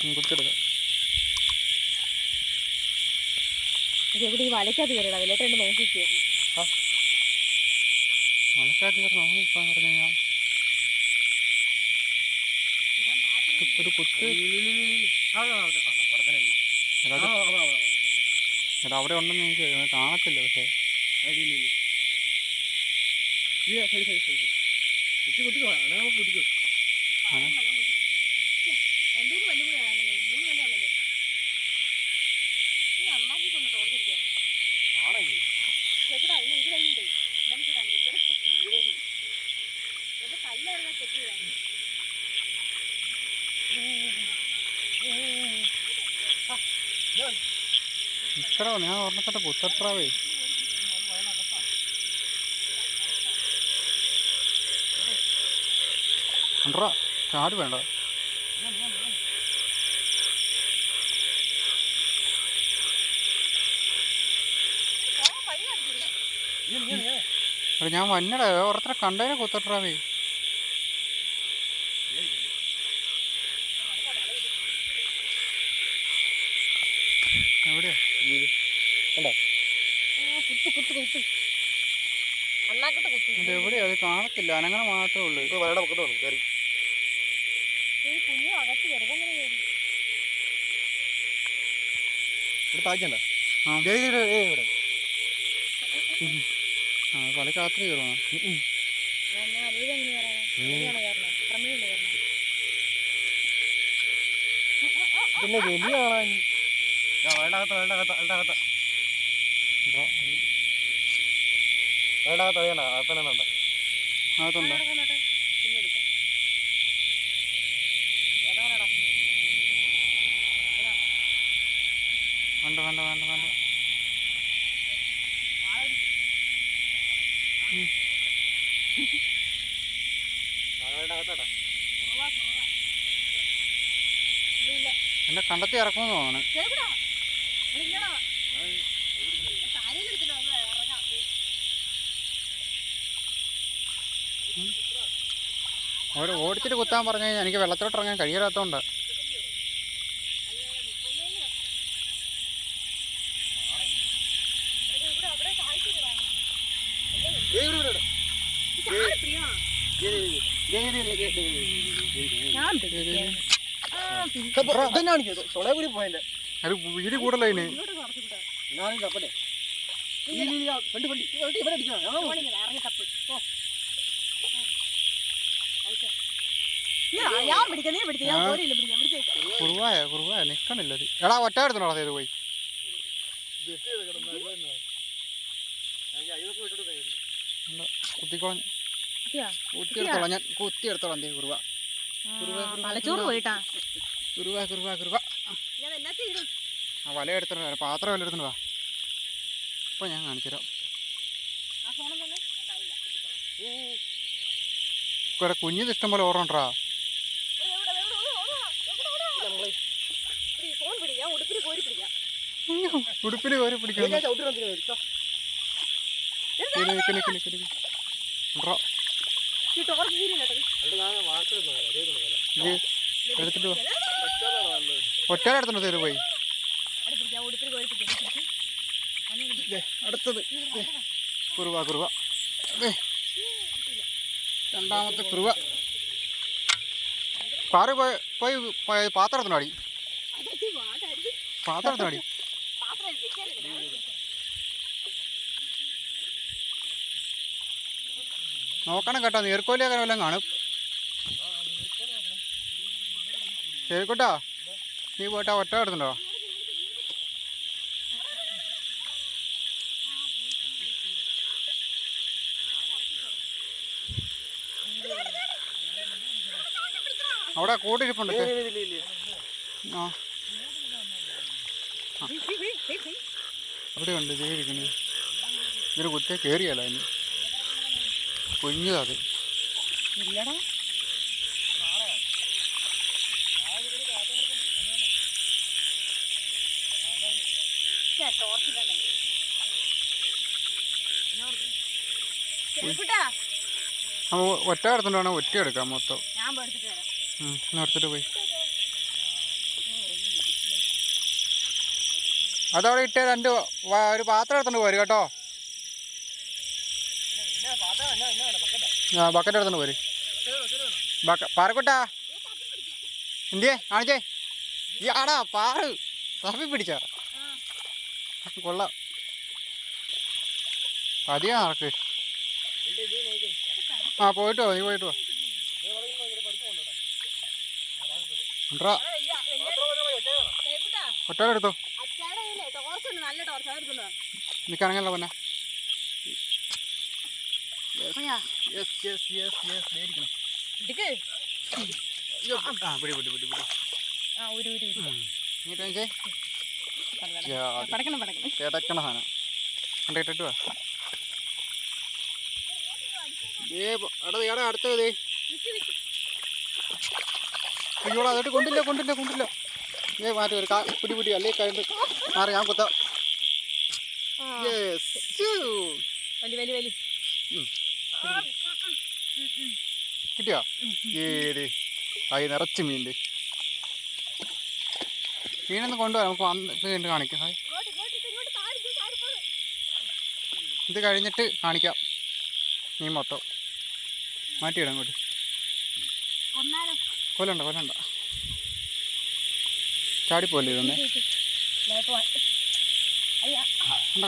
ഈ വലയ്ക്കകത്ത് കയറിയടാ. വിലയിട്ട് രണ്ട് നോക്കി കയറി. മഴക്കാറ്റ് കയറി നമ്മൾ ഇപ്പം പറഞ്ഞു കഴിഞ്ഞാൽ ഒരു കുത്ത്. എടാ, അത് എടാ അവിടെ ഉണ്ടെന്ന് എനിക്ക് കാണത്തില്ല പക്ഷേ. ആണ്? രണ്ടൂന്ന് പല്ലും കൂടെ ഇത്ര ഞാൻ ഓർമ്മത്തെ കുത്തട്രാവേ കണ്ടോ? ചാട് വേണ്ട. എടാ ഞാൻ വന്നടാ. ഓരോരുത്തരെ കണ്ടതിനെ കുത്തട്ടാവേ എവിടെയാ? ഇത് എവിടെയാ? അത് കാണത്തില്ല. അനങ്ങനെ മാത്രമേ ഉള്ളൂ. ഈ കുഞ്ഞു അകത്ത് കയറി. എങ്ങനെ കയറി ആ. ആ പലക്കാത്രി കയറുവാ. എവിടെയാണ് കയറണം. പ്രമേയല്ലേ കയറണം. പിന്നെ വലിയ വേണ്ടാകത്ത വേണ്ടാകത്ത വേണ്ടാകത്ത. വേണ്ടാകത്ത അറിയണ്ട അകത്തുണ്ടോ? വേണ്ട വേണ്ട വേണ്ട വേണ്ട വേണ്ടാകത്തടാ കുറവാ കുറവാ ഇല്ല എന്നെ കണ്ടെത്തി ഇറക്കുമെന്ന്. അവർ ഓടിച്ചിട്ട് കുത്താൻ പറഞ്ഞു കഴിഞ്ഞാൽ എനിക്ക് വെള്ളത്തിലോട്ട് ഇറങ്ങാൻ കഴിയാത്തതുകൊണ്ട് എടാ, ഇവിടെ അവിടെ താഴ്ചയില്ലടാ. ഞാൻ പിടിക്കാം. ആ, പിടി- തൊളയെ കൂടി പോയതിന്റെ അത് വീതി കൂടുതലോ ഇതിന് ഇങ്ങോട്ട് കുറച്ച് വിട്ടോ. ഞാനും തപ്പട്ടെ ഈ നീ ആ വണ്ടി വണ്ടി വണ്ടി ഇവിടെ അടിക്കണം ഞാൻ ഓടിങ്ങനെ ഇറങ്ങി തപ്പ്. പോ. ഔച്ചാ. ഇയ്യാ, ഞാൻ പിടിക്കാം. നീ പിടിക്കാം. ഞാൻ ആ. പോരില്ല പിടിക്കാം. പിടിച്ചേക്കാം കുറുവായ കുറുവായ. നിക്കണില്ല അത് എടാ ഒറ്റ എടുത്തോടാ ചെയ്ത് പോയി കുത്തിക്കോളഞ്ഞ്? കുത്തിയെടുത്തോളാം. ഞാൻ കുത്തിയെടുത്തോളാം ദേ കുറുവ. തലച്ചോറ് പോയിട്ടാ? കുറുവ കുറുവ കുറുവ. ആ. വല എടുത്തോണ്ട് വരാം. പാത്രം വല എടുത്തോണ്ട് വാ. ഇപ്പം ഞാൻ കാണിച്ചു തരാം. ആ ഫോണും തന്നെ. ഞാൻ കയ്യില്ല. ഇവിടെ കുഞ്ഞിത് ഇഷ്ടം പോലെ പിടി ഞാൻ ഉടുപ്പിന് കോരി പിടിക്കാം. എടുത്തിട്ട് വാ ഒറ്റ എടുത്തിട്ട് തരും പോയി. അടുത്തത്. കുറുവ കുറുവ. രണ്ടാമത്തെ കുറുവ. പാറ പോയി പോയി പാത്രം എടുത്തിട്ട് അടി. പാത്രം എടുത്തിട്ട് അടി പാത്രം വെക്കാറില്ല. നോക്കണം കേട്ടോ നീർക്കോലി അങ്ങനെ വല്ലതും കാണും. ശരിക്കോട്ടാ നീ പോയിട്ടാ ഒറ്റ കിടന്നുണ്ടോ? അവിടെ കൂട്ടിരിപ്പുണ്ട്. ആ. അവിടെ ഉണ്ട് ഇതേ ഇരിക്കുന്നത് ഇതിന് കുത്തേ കയറിയല്ലോ അതിന് കുഞ്ഞുകാത് ഒറ്റ എടുത്തോണ്ടാണ് ഒറ്റ എടുക്കാം മൊത്തം. എടുത്തിട്ട് പോയി. അതവിടെ ഇട്ട് രണ്ട് ഒരു പാത്രം എടുത്തോണ്ട് പോരും കേട്ടോ. ആ ബക്കറ്റ് എടുത്തോണ്ട് പോര്. ബക്ക പാറക്കുട്ടാ. എന്തിയേ കാണിച്ചേ. ഈ ആടാ പാറ്. തപ്പി പിടിച്ച. കൊള്ളാം. പതിയാ നടക്ക്. ആ പോയിട്ട് വാ നീ പോയിട്ട് വാ. ഒറ്റ എടുത്തോ. നിൽക്കാണെങ്കിലോ പിന്നെ. യെസ് യെസ് യെസ് ആ പിടി പിടി പിടി കിടക്കണ സാധനം. കണ്ട ഇട്ടിട്ട് വാ. ഏ എടാ എടാ അടുത്തത് ദേ. നിക്ക് നിക്ക് അയ്യോടാ അതോട്ട് കൊണ്ടില്ല കൊണ്ടില്ല കൊണ്ടില്ല. ഏ മാറ്റി ഒരു പിടി പിടി അല്ലേ കഴിഞ്ഞിട്ട് മാറി ഞാൻ കുത്താം. യെസ് വലി വലി വലി. കിട്ടിയോ? ഏത് ആയി നിറച്ച് മീന്റെ മീനൊന്ന് കൊണ്ടുവരാം നമുക്ക് വന്ന് കഴിഞ്ഞിട്ട് കാണിക്കാം. ഹായ്. ഇത് കഴിഞ്ഞിട്ട് കാണിക്കാം മീൻ മൊത്തം. മാറ്റിയിടാം അങ്ങോട്ട്. കൊല്ലണ്ട കൊല്ലണ്ട. ചാടിപ്പോലെ ഇതൊന്നേ?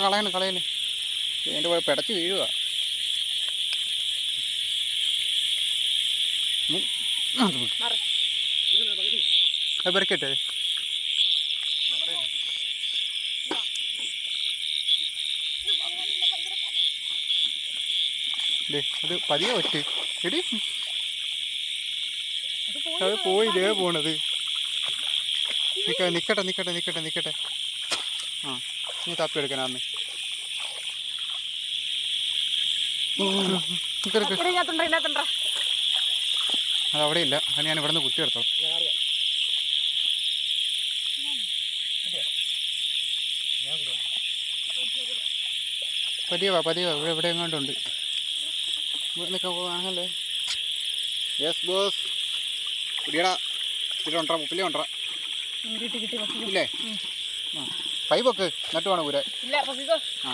കളയണ് കളയണ് എന്റെ പിടച്ച് വീഴുക ദേ, അത് പതിയെ ഒറ്റ എടി അത് പോയില്ലേ പോണത് നിക്ക നിക്കട്ടെ നിക്കട്ടെ നിക്കട്ടെ നിക്കട്ടെ ആ നീ തപ്പി എടുക്കണ നിക്കെടുക്ക് ഇതിനകത്തുണ്ടോ ഇതിനകത്തുണ്ടോ അത് അവിടെ ഇല്ല അത് ഞാൻ ഇവിടെ നിന്ന് കുത്തി എടുത്തോളാം പതിയവാ പതിയോ ഇവിടെ ഇവിടെ എങ്ങോട്ടുണ്ട് നിൽക്കാൻ പോകാനല്ലേ യെസ് ബോസ് കുടിയടാ. ഇതിൽ കൊണ്ടാ മുപ്പിലേ. ഇല്ലേ? ആ. പൈ പൊക്ക് നട്ട് വേണം കൂരെ ആ.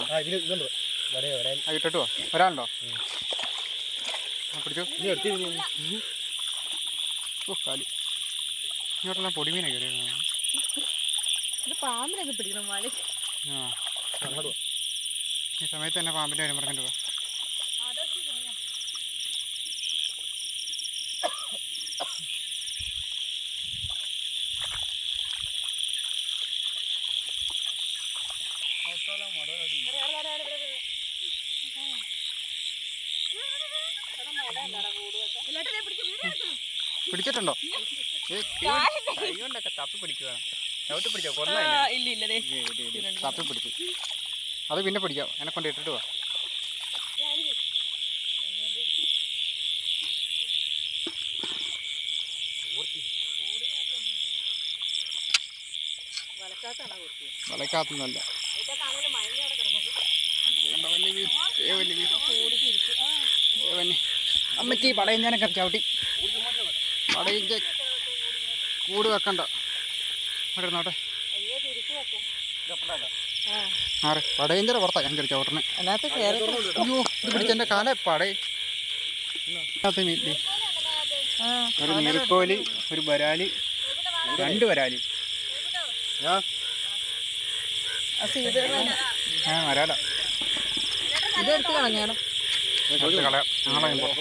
ഇട്ടിട്ട് ആ പിടിച്ചോ. കാലി ഇങ്ങോട്ടെല്ലാം പൊടിമീനെ കയറിയാണ് പാമ്പിനൊക്കെ പിടിക്കണം മാലി. ആ ഈ സമയത്ത് തന്നെ പാമ്പിന്റെ കാര്യം പറഞ്ഞിട്ട് വാ. പിടിച്ചിട്ടുണ്ടോ ഏ, കൊണ്ടൊക്കെ തപ്പി പിടിക്കുക ചവിട്ടി പിടിച്ചോ? തപ്പി പിടിച്ചു അത് പിന്നെ പിടിക്കാം. എന്നെ കൊണ്ട് ഇട്ടിട്ട് വാ. വലക്കാത്താണോ കുത്തി വലക്കാത്തൊന്നുമല്ല ഇതൊക്കെ മഴ അവിടെ കിടന്നത് അമ്മച്ചി പടയഞ്ചാനൊക്കെ ചവിട്ടി. പടയഞ്ച കൂട് വെക്കണ്ട. ഇവിടെ ഇരുന്നോട്ടെ. അയ്യോ തിരിച്ചു വെക്കാം ആറ് പടയഞ്ചര പുറത്താ ഞാൻ കഴിച്ച കയറി അയ്യോ ഇത് പിടിച്ചെന്റെ കാല പടേ. അതിനകത്ത് മീൻ ഒരു നീർക്കോലി ഒരു വരാലി രണ്ട് വരാലി. ആ. വരാല. ഇതെടുത്ത് കളഞ്ഞാലോ. കളയാം. നാളെ ഞാൻ പോകാം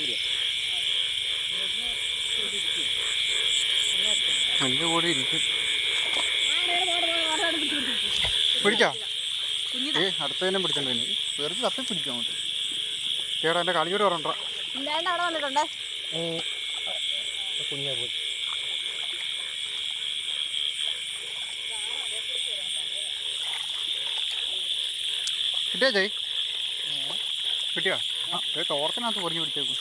നല്ല കൂടെ ഇരിക്കും. പിടിച്ചോ? ഏ അടുത്തതിനും പിടിച്ചോണ്ട് തന്നെ വെറുതെ തപ്പി പിടിക്കാം അങ്ങോട്ട്. ചേട്ടാ എന്റെ കളിയൂടെ പറഞ്ഞ കുഞ്ഞാ പോയി. കിട്ടിയോ ചേയ് കിട്ടിയോ? ആ ഏ തോർത്തിനകത്ത് പൊറിഞ്ഞു പിടിച്ചേക്കും.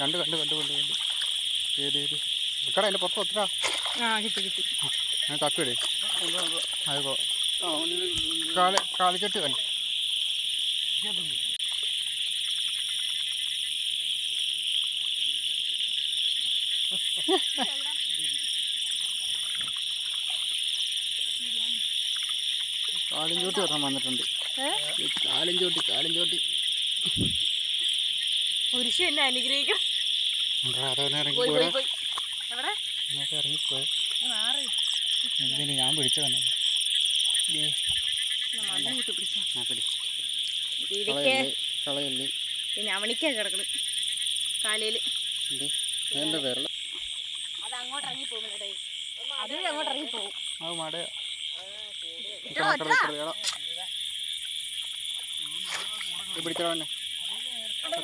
കണ്ട് കണ്ട് കണ്ട് കണ്ട് കണ്ട്. ഏത് ഏത് നിൽക്കടാ എന്റെ പുറത്ത് ഒത്തിരാ ഞാൻ കക്കിടേ അതോ കാളി കാളിച്ചെട്ട് തന്നെ. കാളിഞ്ചോട്ടി വരാൻ വന്നിട്ടുണ്ട്. കാളിഞ്ചോട്ടി കാളിഞ്ചോട്ടി പുരുഷൻ എന്നെ അനുഗ്രഹിക്കണം. ഞാൻ പിടിച്ചതന്നെ പിടിച്ചോ. പിന്നെ അവണിക്കാ കിടക്കണം. കാലയിൽ അത് അങ്ങോട്ട് ഇറങ്ങി പോകും അത് അങ്ങോട്ട് ഇറങ്ങി പോകും. അത്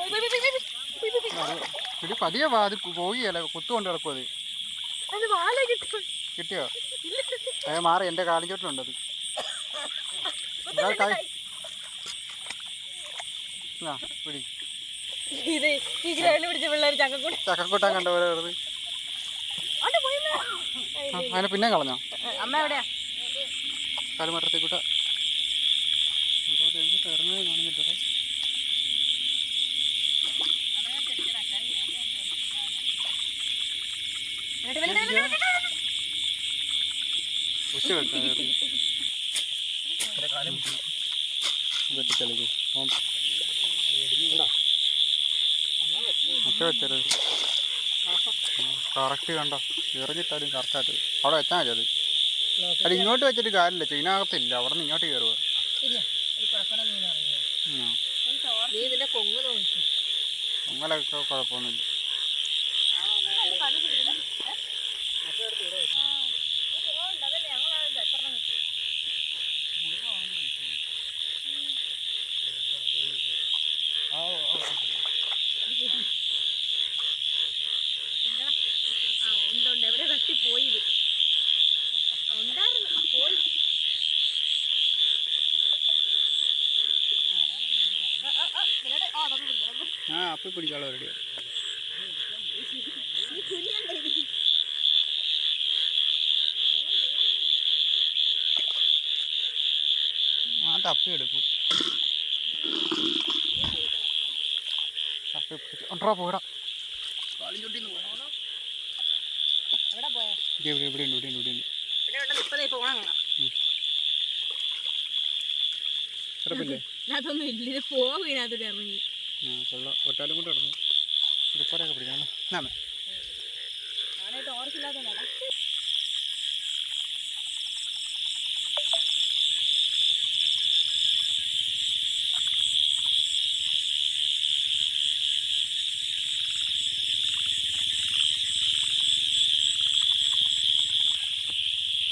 പിടി പതിയെ വാ അത് പോവുകയല്ല കുത്തുകൊണ്ട് കിടക്കും അത്. കിട്ടിയോ? അത് മാറി എന്റെ കാലിഞ്ചോട്ടിലുണ്ട് അത്. ഇതാ കായ്. ആ പിടി. ഇത് ഈ പിടിച്ച പിള്ളേർ ചക്കക്കൂട്ടാൻ കണ്ട പോലെ വെറുതെ. അതിനെ പിന്നെ കളഞ്ഞോ? അമ്മ എവിടെയാ? കാലുമാട്ടത്തിൽ കൂട്ട വെട്ടിക്കളിക്ക് ഒറ്റ വെച്ചത് കറക്റ്റ് കണ്ടോ? എറിഞ്ഞിട്ടാലും കറക്റ്റായിട്ട് അവിടെ വെച്ചാൽ മതി അത്. അത് ഇങ്ങോട്ട് വെച്ചിട്ട് കാര്യമില്ല. ചീനകത്തില്ല. അവിടെ നിന്ന് ഇങ്ങോട്ട്. കയറുക നീ ഇതിന്റെ കൊങ്ങ് നോക്കി. അങ്ങനെയൊക്കെ കുഴപ്പമൊന്നുമില്ല ആ ഉണ്ട് ഉണ്ട് എവിടെ തട്ടി പോയി ഇത് ആ, ഉണ്ടായിരുന്നു പോയി ആ, ആ, ആ, ഇതിലോട്ട് ആ, അതൊന്ന് പിടിക്കണം, അതൊന്ന് കുഞ്ഞുണ്ട് ഇത്. ആ തപ്പി എടുക്കും. തപ്പി ഒണ്ടോ പോടാ ഇവിടെ ഇവിടെ ഉണ്ട് ഇവിടെ ഉണ്ട് ഇവിടെ ഉണ്ട് അതൊന്നും ഇല്ല. ഇത് പോകും ഇതിനകത്തോട്ട് ഇറങ്ങി. കൊള്ളാം ഒറ്റാലും കൊണ്ട് കിടന്നു ഇടിപ്പാലൊക്കെ പിടിക്കണം. എന്നാണ്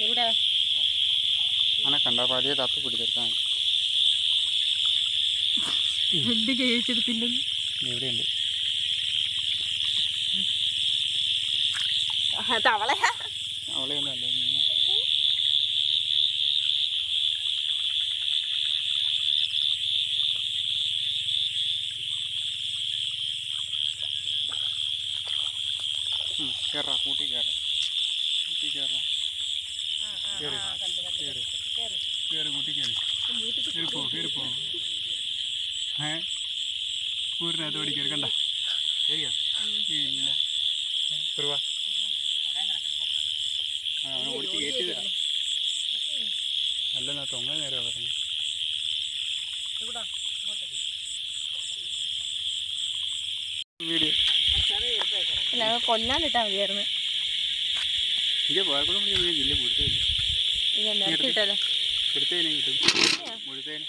എവിടെ? അങ്ങനെ കണ്ടാ പതിയെ തപ്പി പിടിച്ചെടുത്താൽ മതി. എന്ത് കഴിച്ചെടുത്തില്ലെന്ന് എവിടെയുണ്ട് തവളയാ. തവളയൊന്നും അല്ല മീനെ ഉം, കേറാ കൂട്ടി കയറാ കൂട്ടി കയറാ കേറ് കേറ് കേറ് കൂട്ടി കയറി കയറി പോ കയറി പോ ഏ കൂരിനകത്ത് ഓടി കയറി കണ്ട ശരിയാ ഇല്ല കുറുവാ ആ അവനെ ഓടിച്ച് കയറ്റിയതാ അല്ലെന്നാ തൊങ്ങ നേരെ പറഞ്ഞു വീഡിയോ അല്ല കൊല്ലാണ്ടിട്ടാ മതിയായിരുന്നു. ഇല്ല പോയപ്പോഴും കൊടുത്തില്ല നിർത്തിയിട്ടല്ലോ കൊടുത്തേനെ കിട്ടും. കൊടുത്തേനെ